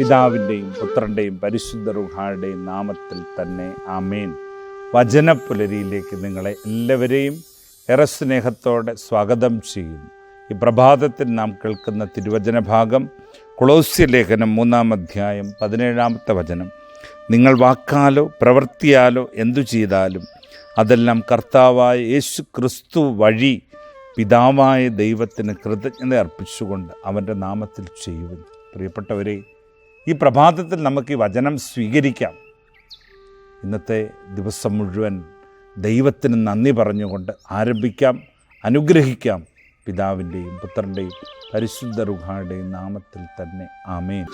പിതാവിന്റെയും പുത്രന്റെയും പരിശുദ്ധ റുഹായുടെയും നാമത്തിൽ തന്നെ ആമേൻ. വചനപ്പുലരിയിലേക്ക് നിങ്ങളെ എല്ലാവരെയും ഏറെ സ്നേഹത്തോടെ സ്വാഗതം ചെയ്യുന്നു. ഈ പ്രഭാതത്തിൽ നാം കേൾക്കുന്ന തിരുവചന ഭാഗം കുളോസ്യ ലേഖനം മൂന്നാം അധ്യായം പതിനേഴാമത്തെ വചനം. നിങ്ങൾ വാക്കാലോ പ്രവൃത്തിയാലോ എന്തു ചെയ്താലും അതെല്ലാം കർത്താവായ യേശു ക്രിസ്തു വഴി പിതാവായ ദൈവത്തിന് കൃതജ്ഞത അർപ്പിച്ചുകൊണ്ട് അവന്റെ നാമത്തിൽ ചെയ്യുന്നു പ്രിയപ്പെട്ടവരെ ഈ പ്രഭാതത്തിൽ നമുക്ക് ഈ വചനം സ്വീകരിക്കാം. ഇന്നത്തെ ദിവസം മുഴുവൻ ദൈവത്തിന് നന്ദി പറഞ്ഞുകൊണ്ട് ആരംഭിക്കാം അനുഗ്രഹിക്കാം പിതാവിന്റെയും പുത്രന്റെയും പരിശുദ്ധ റുഹായുടെയും നാമത്തിൽ തന്നെ. ആമേൻ.